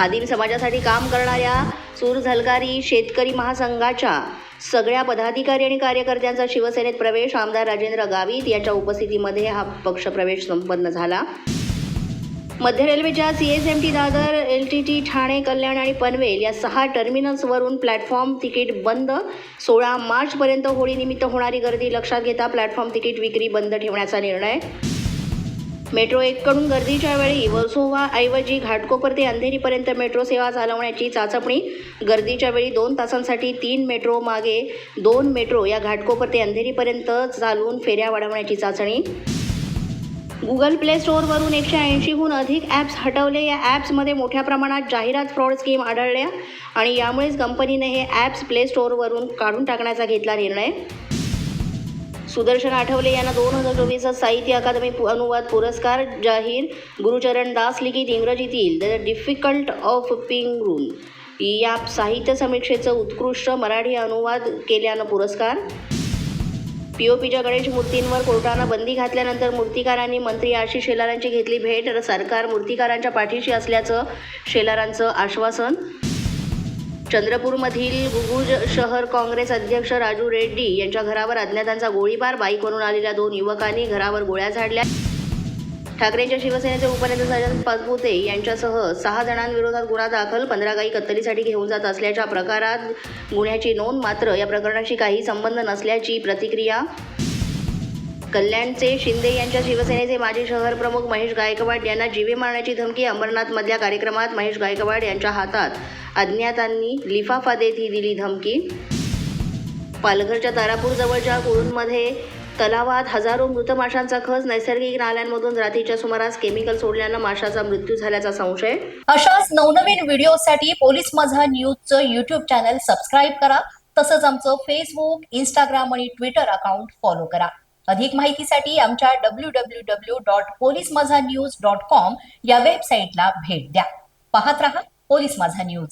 आदिम समाजासाठी काम करणाऱ्या सूर झलकारी शेतकरी महासंघाच्या सगळ्या पदाधिकारी आणि कार्यकर्त्यांचा शिवसेनेत प्रवेश आमदार राजेंद्र गावित यांच्या उपस्थितीमध्ये हा पक्षप्रवेश संपन्न झाला. मध्य रेल्वेच्या C S M T Dadar L T T Thane Kalyan आणि पनवेल या सहा टर्मिनल्सवरून प्लॅटफॉर्म तिकीट बंद. सोळा मार्चपर्यंत होळीनिमित्त होणारी गर्दी लक्षात घेता प्लॅटफॉर्म तिकीट विक्री बंद ठेवण्याचा निर्णय मेट्रो एककडून गर्दीच्या वेळी वर्सोवा ऐवजी घाटकोपर ते अंधेरीपर्यंत मेट्रो सेवा चालवण्याची चाचपणी. गर्दीच्या वेळी दोन तासांसाठी तीन मेट्रो मागे दोन मेट्रो या घाटकोपर ते अंधेरीपर्यंत चालवून फेऱ्या वाढवण्याची चाचणी. गुगल प्ले स्टोअरवरून एकशे ऐंशीहून अधिक ॲप्स हटवले. या ॲप्समध्ये मोठ्या प्रमाणात जाहिरात फ्रॉड स्कीम आढळल्या आणि यामुळेच कंपनीने हे ॲप्स प्ले स्टोअरवरून काढून टाकण्याचा घेतला निर्णय. सुदर्शन आठवले यांना दोन हजार चोवीसचा साहित्य अकादमी अनुवाद पुरस्कार जाहीर गुरुचरण दास लिखित इंग्रजीतील the difficult of ping rule या साहित्य समीक्षेचं उत्कृष्ट मराठी अनुवाद केल्यानं पुरस्कार. पीओपीच्या गणेश मूर्तींवर कोर्टानं बंदी घातल्यानंतर मूर्तिकारांनी मंत्री आशिष शेलारांची घेतली भेट. तर सरकार मूर्तिकारांच्या पाठीशी असल्याचं शेलारांचं आश्वासन. चंद्रपूरमधील गुगुज शहर काँग्रेस अध्यक्ष राजू रेड्डी यांच्या घरावर अज्ञातांचा गोळीबार. बाईकवरून आलेल्या दोन युवकांनी घरावर गोळ्या झाडल्या. ठाकरेंच्या शिवसेनेचे उपनेते सजन पाचपुते यांच्यासह सहा जणांविरोधात गुन्हा दाखल. पंधरा गाई कत्तलीसाठी घेऊन जात असल्याच्या प्रकारात गुन्ह्याची नोंद. मात्र या प्रकरणाशी काही संबंध नसल्याची प्रतिक्रिया कल्याणचे शिंदे यांच्या शिवसेनेचे माजी शहर प्रमुख महेश गायकवाड यांना जीवे मारण्याची धमकी अंबरनाथमधल्या कार्यक्रमात महेश गायकवाड यांच्या हातात. अज्ञातांनी लिफाफा देत ही दिली धमकी. पालघरच्या तारापूर जवळच्या तलावात हजारो मृत माशांचा खच. नैसर्गिक नाल्यांमधून रात्रीच्या सुमारास केमिकल सोडल्यानं माशाचा मृत्यू झाल्याचा संशय. अशाच नवनवीन व्हिडिओसाठी पोलीस माझा न्यूजचं युट्यूब चॅनल सबस्क्राईब करा. तसंच आमचं फेसबुक इंस्टाग्राम आणि ट्विटर अकाउंट फॉलो करा. अधिक माहितीसाठी आमच्या W W W dot police Majha news dot com या वेबसाईटला भेट द्या. पाहत रहा पोलीस माझा न्यूज.